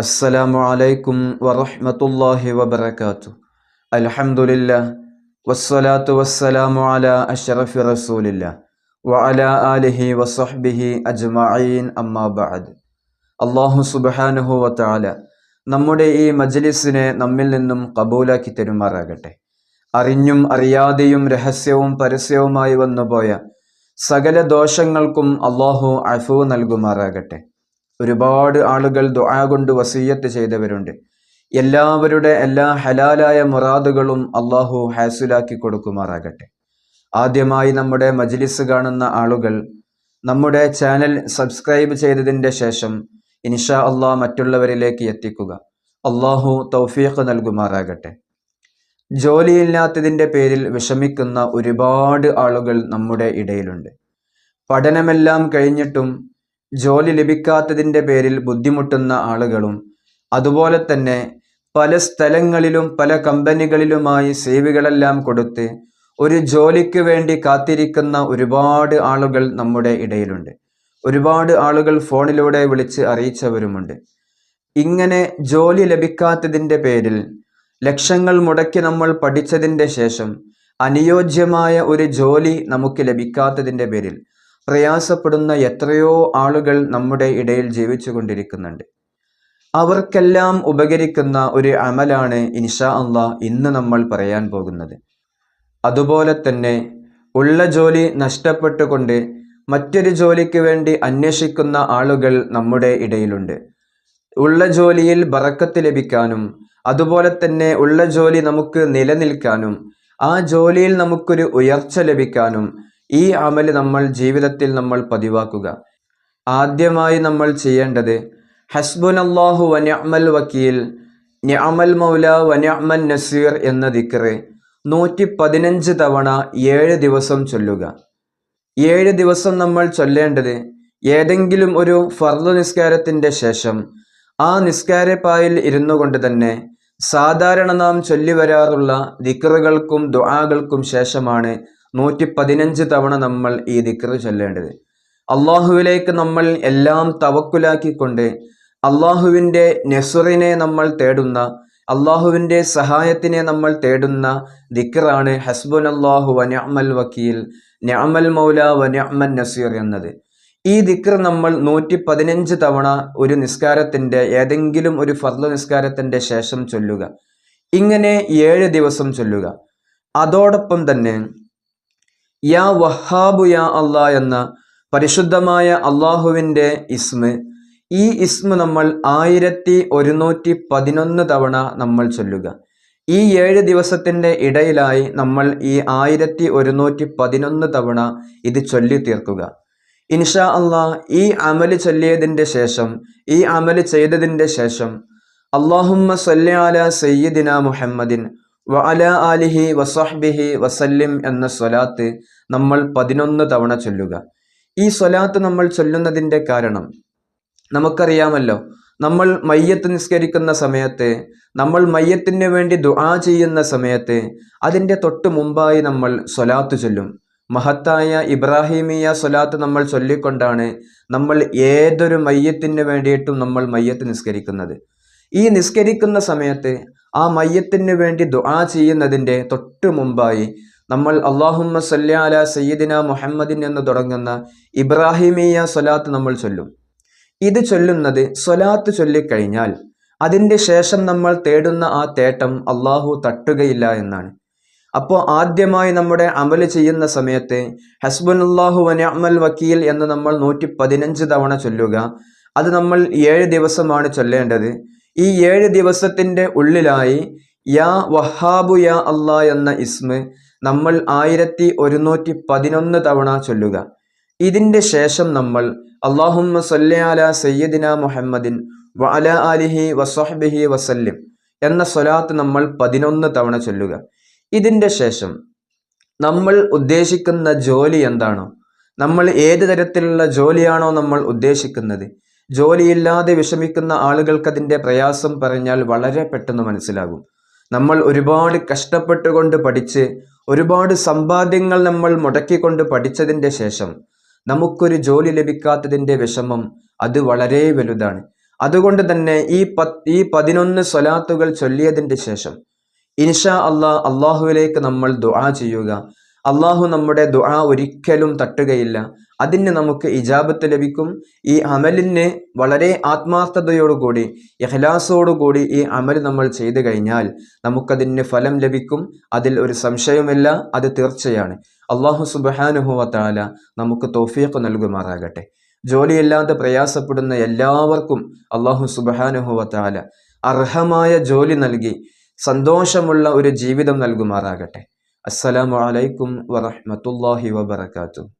അസ്സലാമു അലൈക്കും വറഹ്മത്തുള്ളാഹി വബർക്കാത്തു അൽഹംദുലില്ലാ വസ്സലാത്തു വസ്സലാമു അലാ അഷ്റഫി റസൂലില്ല വഅലാ ആലിഹി വസഹ്ബിഹി അജ്മഈൻ അമ്മാ ബഅദ്. അല്ലാഹു സുബ്ഹാനഹു വതആല നമ്മുടെ ഈ മജ്ലിസിനെ നമ്മിൽ നിന്നും കബൂലാക്കി തരുമാറാകട്ടെ. അറിഞ്ഞും അറിയാതെയും രഹസ്യവും പരസ്യവുമായി വന്നുപോയ സകല ദോഷങ്ങൾക്കും അള്ളാഹു അഫു നൽകുമാറാകട്ടെ. ഒരുപാട് ആളുകൾ ദുആ കൊണ്ട് വസീയത്ത് ചെയ്തവരുണ്ട്. എല്ലാവരുടെ എല്ലാ ഹലാലായ മുറാദുകളും അള്ളാഹു ഹാസുലാക്കി കൊടുക്കുമാറാകട്ടെ. ആദ്യമായി നമ്മുടെ മജ്ലിസ് കാണുന്ന ആളുകൾ നമ്മുടെ ചാനൽ സബ്സ്ക്രൈബ് ചെയ്തതിന്റെ ശേഷം ഇൻഷാ അള്ളാഹ് മറ്റുള്ളവരിലേക്ക് എത്തിക്കുക. അള്ളാഹു തൗഫീഖ് നൽകുമാറാകട്ടെ. ജോലിയില്ലാത്തതിന്റെ പേരിൽ വിഷമിക്കുന്ന ഒരുപാട് ആളുകൾ നമ്മുടെ ഇടയിലുണ്ട്. പഠനമെല്ലാം കഴിഞ്ഞിട്ടും ജോലി ലഭിക്കാത്തതിന്റെ പേരിൽ ബുദ്ധിമുട്ടുന്ന ആളുകളും അതുപോലെ തന്നെ പല സ്ഥലങ്ങളിലും പല കമ്പനികളിലുമായി സേവികളെല്ലാം കൊടുത്ത് ഒരു ജോലിക്ക് വേണ്ടി കാത്തിരിക്കുന്ന ഒരുപാട് ആളുകൾ നമ്മുടെ ഇടയിലുണ്ട്. ഒരുപാട് ആളുകൾ ഫോണിലൂടെ വിളിച്ച് അറിയിച്ചവരുമുണ്ട്. ഇങ്ങനെ ജോലി ലഭിക്കാത്തതിന്റെ പേരിൽ ലക്ഷങ്ങൾ മുടക്കി നമ്മൾ പഠിച്ചതിന്റെ ശേഷം അനുയോജ്യമായ ഒരു ജോലി നമുക്ക് ലഭിക്കാത്തതിന്റെ പേരിൽ പ്രയാസപ്പെടുന്ന എത്രയോ ആളുകൾ നമ്മുടെ ഇടയിൽ ജീവിച്ചു കൊണ്ടിരിക്കുന്നുണ്ട്. അവർക്കെല്ലാം ഉപകരിക്കുന്ന ഒരു അമലാണ് ഇൻഷാ അള്ളാ ഇന്ന് നമ്മൾ പറയാൻ പോകുന്നത്. അതുപോലെ തന്നെ ഉള്ള ജോലി നഷ്ടപ്പെട്ടുകൊണ്ട് മറ്റൊരു ജോലിക്ക് വേണ്ടി അന്വേഷിക്കുന്ന ആളുകൾ നമ്മുടെ ഇടയിലുണ്ട്. ഉള്ള ജോലിയിൽ ബറക്കത്ത് ലഭിക്കാനും അതുപോലെ തന്നെ ഉള്ള ജോലി നമുക്ക് നിലനിൽക്കാനും ആ ജോലിയിൽ നമുക്കൊരു ഉയർച്ച ലഭിക്കാനും ഈ അമൽ നമ്മൾ ജീവിതത്തിൽ നമ്മൾ പതിവാക്കുക. ആദ്യമായി നമ്മൾ ചെയ്യേണ്ടത് ഹസ്ബുൻ അള്ളാഹു വന്യമൽ വക്കീൽ ഞമൽ മൗല വന്യമൻ നസീർ എന്ന ദിക്കറ് നൂറ്റി പതിനഞ്ച് തവണ ഏഴ് ദിവസം ചൊല്ലുക. ഏഴ് ദിവസം നമ്മൾ ചൊല്ലേണ്ടത് ഏതെങ്കിലും ഒരു ഫർദ് നിസ്കാരത്തിന്റെ ശേഷം. ആ നിസ്കാരപ്പായിൽ ഇരുന്നു കൊണ്ട് തന്നെ സാധാരണ നാം ചൊല്ലി വരാറുള്ള ദിക്കറുകൾക്കും ദുആകൾക്കും ശേഷമാണ് നൂറ്റി പതിനഞ്ച് തവണ നമ്മൾ ഈ ദിക്ർ ചൊല്ലേണ്ടത്. അള്ളാഹുവിലേക്ക് നമ്മൾ എല്ലാം തവക്കുലാക്കിക്കൊണ്ട് അള്ളാഹുവിന്റെ നെസുറിനെ നമ്മൾ തേടുന്ന അള്ളാഹുവിന്റെ സഹായത്തിനെ നമ്മൾ തേടുന്ന ദിക്കറാണ് ഹസ്ബുൻ അള്ളാഹു വനഅമൽ വക്കീൽ നഅമൽ മൗല വനഅമൻ നസീർ എന്നത്. ഈ ദിക്കർ നമ്മൾ നൂറ്റി പതിനഞ്ച് തവണ ഒരു നിസ്കാരത്തിന്റെ ഏതെങ്കിലും ഒരു ഫർദ് നിസ്കാരത്തിന്റെ ശേഷം ചൊല്ലുക. ഇങ്ങനെ ഏഴ് ദിവസം ചൊല്ലുക. അതോടൊപ്പം തന്നെ യാ വഹാബു യാ അള്ളാ എന്ന പരിശുദ്ധമായ അള്ളാഹുവിന്റെ ഇസ്മ്. ഈ ഇസ്മ നമ്മൾ ആയിരത്തി ഒരുന്നൂറ്റി പതിനൊന്ന് തവണ നമ്മൾ ചൊല്ലുക. ഈ ഏഴ് ദിവസത്തിന്റെ ഇടയിലായി നമ്മൾ ഈ ആയിരത്തി ഒരുന്നൂറ്റി പതിനൊന്ന് തവണ ഇത് ചൊല്ലി തീർക്കുക. ഇൻഷാ അള്ളാ ഈ അമൽ ചൊല്ലിയതിന്റെ ശേഷം ഈ അമൽ ചെയ്തതിന്റെ ശേഷം അള്ളാഹുമ്മ സല്ലി സയ്യദിന സയ്യിദിന മുഹമ്മദിൻ വ അല ആലിഹി വസഹ്ബിഹി വസല്ലിം എന്ന സ്വലാത്ത് നമ്മൾ പതിനൊന്ന് തവണ ചൊല്ലുക. ഈ സ്വലാത്ത് നമ്മൾ ചൊല്ലുന്നതിന്റെ കാരണം നമുക്കറിയാമല്ലോ നമ്മൾ മയ്യത്ത് നിസ്കരിക്കുന്ന സമയത്ത് നമ്മൾ മയ്യത്തിന് വേണ്ടി ദുആ ചെയ്യുന്ന സമയത്ത് അതിന്റെ തൊട്ട് മുമ്പായി നമ്മൾ സ്വലാത്ത് ചൊല്ലും. മഹത്തായ ഇബ്രാഹിമിയ സ്വലാത്ത് നമ്മൾ ചൊല്ലിക്കൊണ്ടാണ് നമ്മൾ ഏതൊരു മയ്യത്തിന് വേണ്ടിയിട്ടും നമ്മൾ മയ്യത്ത് നിസ്കരിക്കുന്നത്. ഈ നിസ്കരിക്കുന്ന സമയത്ത് ആ മയ്യത്തിന് വേണ്ടി ദുആ ചെയ്യുന്നതിന്റെ തൊട്ട് മുമ്പായി നമ്മൾ അള്ളാഹുമ്മ സല്ലി അല സയ്യിദിന മുഹമ്മദിൻ എന്ന് തുടങ്ങുന്ന ഇബ്രാഹിമിയ സ്വലാത്ത് നമ്മൾ ചൊല്ലും. ഇത് ചൊല്ലുന്നത് സ്വലാത്ത് ചൊല്ലിക്കഴിഞ്ഞാൽ അതിന്റെ ശേഷം നമ്മൾ തേടുന്ന ആ തേട്ടം അള്ളാഹു തട്ടുകയില്ല എന്നാണ്. അപ്പോൾ ആദ്യമായി നമ്മുടെ അമൽ ചെയ്യുന്ന സമയത്ത് ഹസ്ബുല്ലാഹു വനഅമൽ വക്കീൽ എന്ന് നമ്മൾ നൂറ്റി പതിനഞ്ച് തവണ ചൊല്ലുക. അത് നമ്മൾ ഏഴ് ദിവസമാണ് ചൊല്ലേണ്ടത്. ഈ ഏഴ് ദിവസത്തിന്റെ ഉള്ളിലായി യാ വഹാബു യാ അള്ളാ എന്ന ഇസ്മ് നമ്മൾ ആയിരത്തി ഒരുന്നൂറ്റി പതിനൊന്ന് തവണ ചൊല്ലുക. ഇതിന്റെ ശേഷം നമ്മൾ അള്ളാഹുമ്മ സല്ലയാല സയ്യദിന മുഹമ്മദിൻ വഅല അലിഹി ആലിഹി വസ്വഹ്ബിഹി വസല്ലിം എന്ന സ്വലാത്ത് നമ്മൾ പതിനൊന്ന് തവണ ചൊല്ലുക. ഇതിന്റെ ശേഷം നമ്മൾ ഉദ്ദേശിക്കുന്ന ജോലി എന്താണോ നമ്മൾ ഏത് തരത്തിലുള്ള ജോലിയാണോ നമ്മൾ ഉദ്ദേശിക്കുന്നത് ജോലിയില്ലാതെ വിഷമിക്കുന്ന ആളുകൾക്ക് അതിന്റെ പ്രയാസം പറഞ്ഞാൽ വളരെ പെട്ടെന്ന് മനസ്സിലാകും. നമ്മൾ ഒരുപാട് കഷ്ടപ്പെട്ടുകൊണ്ട് പഠിച്ച് ഒരുപാട് സമ്പാദ്യങ്ങൾ നമ്മൾ മുടക്കിക്കൊണ്ട് പഠിച്ചതിന്റെ ശേഷം നമുക്കൊരു ജോലി ലഭിക്കാത്തതിന്റെ വിഷമം അത് വളരെ വലുതാണ്. അതുകൊണ്ട് തന്നെ ഈ പത്ത് ഈ പതിനൊന്ന് സ്വലാത്തുകൾ ചൊല്ലിയതിന്റെ ശേഷം ഇൻഷാ അള്ളാ അള്ളാഹുവിലേക്ക് നമ്മൾ ദുആ ചെയ്യുക. അള്ളാഹു നമ്മുടെ ദുആ ഒരിക്കലും തട്ടുകയില്ല. അതിന് നമുക്ക് ഇജാബത്ത് ലഭിക്കും. ഈ അമലിന് വളരെ ആത്മാർത്ഥതയോടുകൂടി ഇഹ്ലാസോടുകൂടി ഈ അമൽ നമ്മൾ ചെയ്തു കഴിഞ്ഞാൽ നമുക്കതിന് ഫലം ലഭിക്കും. അതിൽ ഒരു സംശയമില്ല അത് തീർച്ചയാണ്. അള്ളാഹു സുബാനുഹുവത്താല നമുക്ക് തോഫിയൊക്കെ നൽകുമാറാകട്ടെ. ജോലിയില്ലാതെ പ്രയാസപ്പെടുന്ന എല്ലാവർക്കും അള്ളാഹു സുബാനുഹുവത്താല അർഹമായ ജോലി നൽകി സന്തോഷമുള്ള ഒരു ജീവിതം നൽകുമാറാകട്ടെ. അസ്സലാമു അലൈക്കും വറഹ്മത്തുള്ളാഹി വബറകാതുഹു.